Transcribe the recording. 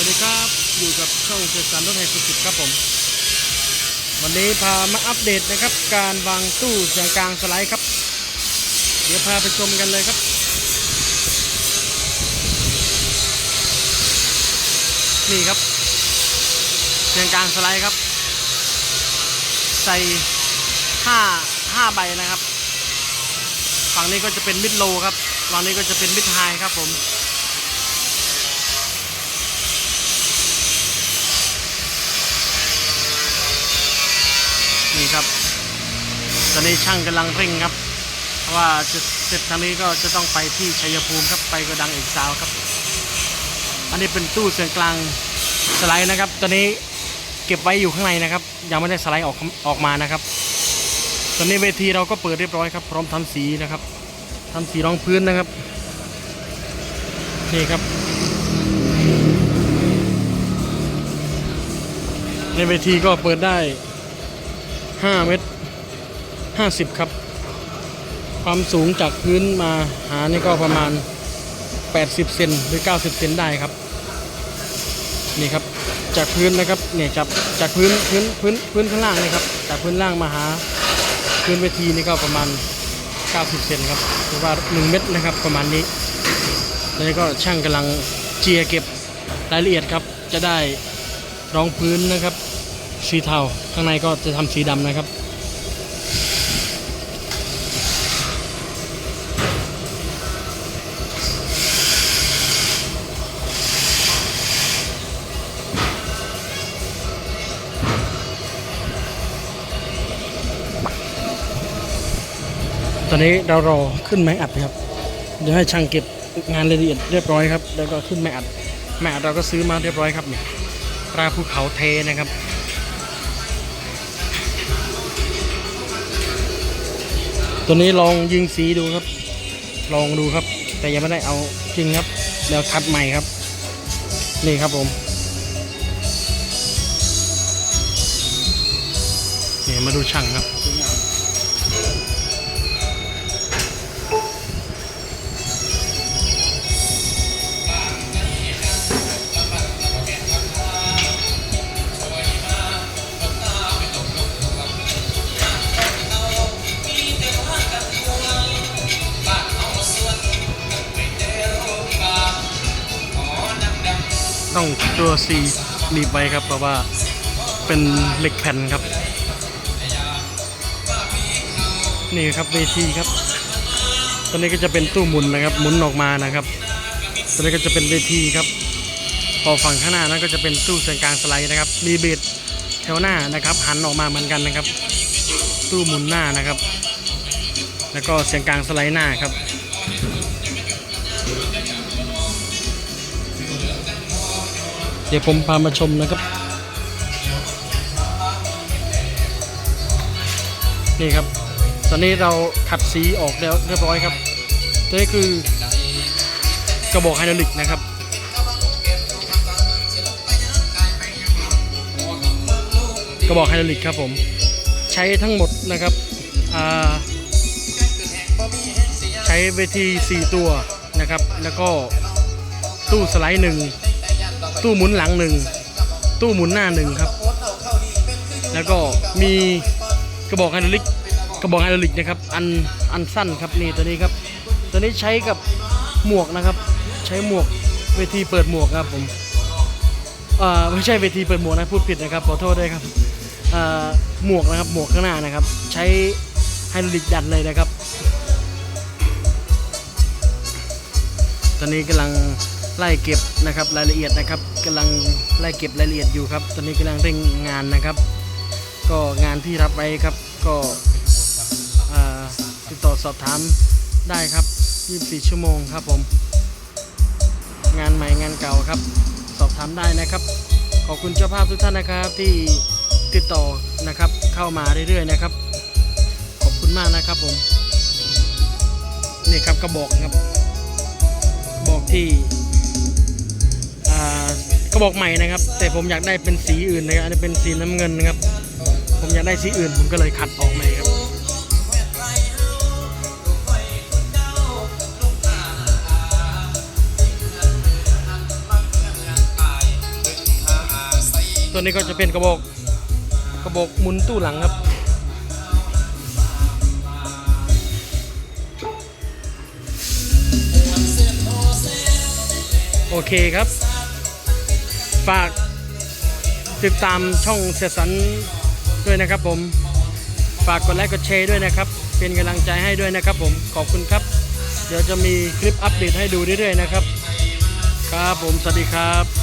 วัสดีครับ อยู่กับช่องเจ็ดสันรถแห่สุดๆครับผม วันนี้พามาอัปเดตนะครับ การวางตู้เสียงกลางสไลด์ครับ เดี๋ยวพาไปชมกันเลยครับนี่ครับเสียงกลางสไลด์ครับ ใส่ห้าห้าใบนะครับ ฝั่งนี้ก็จะเป็นมิดโลครับฝั่งนี้ก็จะเป็นมิดไฮครับผม นี่ครับ ตอนนี้ช่างกำลังเร่งครับ เพราะว่าจะเสร็จทางนี้ก็จะต้องไปที่ชัยภูมิครับไปกระดังเอกสาวครับ อันนี้เป็นตู้เสียงกลางสไลด์นะครับ ตอนนี้เก็บไว้อยู่ข้างในนะครับ ยังไม่ได้สไลด์ออกออกมานะครับ ตอนนี้เวทีเราก็เปิดเรียบร้อยครับ พร้อมทำสีนะครับทำสีรองพื้นนะครับนี่ครับในเวทีก็เปิดได้ 5 เมตร 50 ครับ ความสูงจากพื้นมาหานี่ก็ประมาณ 80 เซนหรือ 90 เซนได้ครับ นี่ครับ จากพื้นนะครับ เนี่ยจากจากพื้นพื้นพื้นพื้นข้างล่างนี่ครับ จากพื้นล่างมาหาพื้นเวทีนี่ก็ประมาณ 90 เซนครับหรือว่า 1 เมตรนะครับประมาณนี้ แล้วก็ช่างกำลังเจียเก็บรายละเอียดครับ จะได้รองพื้นนะครับ สีเทาข้างในก็จะทำสีดำนะครับตอนนี้เรารอขึ้นไม้อัดครับ เดี๋ยวให้ช่างเก็บงานรายละเอียดเรียบร้อยครับ แล้วก็ขึ้นไม้อัด ไม้อัดเราก็ซื้อมาเรียบร้อยครับนี่ปลาภูเขาเทนะครับ ตัวนี้ลองยิงสีดูครับ ลองดูครับ แต่ยังไม่ได้เอาจริงครับเดี๋ยวคัดใหม่ครับ นี่ครับผมเนี่ยมาดูช่างครับ ต้องตัวซีหนีบไว้ครับเพราะว่าเป็นเหล็กแผ่นครับ นี่ครับเวทีครับ ตอนนี้ก็จะเป็นตู้หมุนนะครับ หมุนออกมานะครับตอนนี้ก็จะเป็นเวทีครับพอฝั่งข้างหน้านั้นก็จะเป็นตู้เสียงกลางสไลด์นะครับ มีเบสแถวหน้านะครับ หันออกมาเหมือนกันนะครับ ตู้หมุนหน้านะครับ แล้วก็เสียงกลางสไลด์หน้าครับ เดี๋ยวผมพามาชมนะครับ นี่ครับ ตอนนี้เราขัดสีออกแล้วเรียบร้อยครับตัวนี้คือกระบอกไฮดรอลิกนะครับกระบอกไฮดรอลิกครับผม ใช้ทั้งหมดนะครับใช้เวที 4 ตัวนะครับ แล้วก็ตู้สไลด์หนึ่ง ตู้หมุนหลังหนึ่งตู้หมุนหน้าหนึ่งครับ แล้วก็มีกระบอกไฮดรอลิกกระบอกไฮดรอลิกนะครับอันอันสั้นครับนี่ตัวนี้ครับ ตัวนี้ใช้กับหมวกนะครับ ใช้หมวกเวทีเปิดหมวกครับผมอ่าไม่ใช่เวทีเปิดหมวกนะพูดผิดนะครับขอโทษด้วยครับอ่าหมวกนะครับหมวกข้างหน้านะครับ ใช้ไฮดรอลิกดันเลยนะครับ ตอนนี้กำลัง ไล่เก็บนะครับรายละเอียดนะครับกำลังไล่เก็บรายละเอียดอยู่ครับ ตอนนี้กำลังเร่งงานนะครับ ก็งานที่รับไว้ครับก็ติดต่อสอบถามได้ครับ 24 ชั่วโมงครับผม งานใหม่งานเก่าครับ สอบถามได้นะครับ ขอบคุณเจ้าภาพทุกท่านนะครับที่ติดต่อนะครับเข้ามาเรื่อยๆนะครับ ขอบคุณมากนะครับผมนี่ครับกระบอกครับบอกที่ ระบอกใหม่นะครับ แต่ผมอยากได้เป็นสีอื่นนะครับอันนี้เป็นสีน้ำเงินนะครับ ผมอยากได้สีอื่น ผมก็เลยขัดออกใหม่ครับตัวนี้ก็จะเป็นกระบอกกระบอกมุนตู้หลังครับโอเคครับ ฝากติดตามช่องเสียสันด้วยนะครับผม ฝากกดไลค์กดแชร์ด้วยนะครับ เป็นกำลังใจให้ด้วยนะครับผม ขอบคุณครับ เดี๋ยวจะมีคลิปอัปเดตให้ดูเรื่อยๆนะครับ ครับผม สวัสดีครับ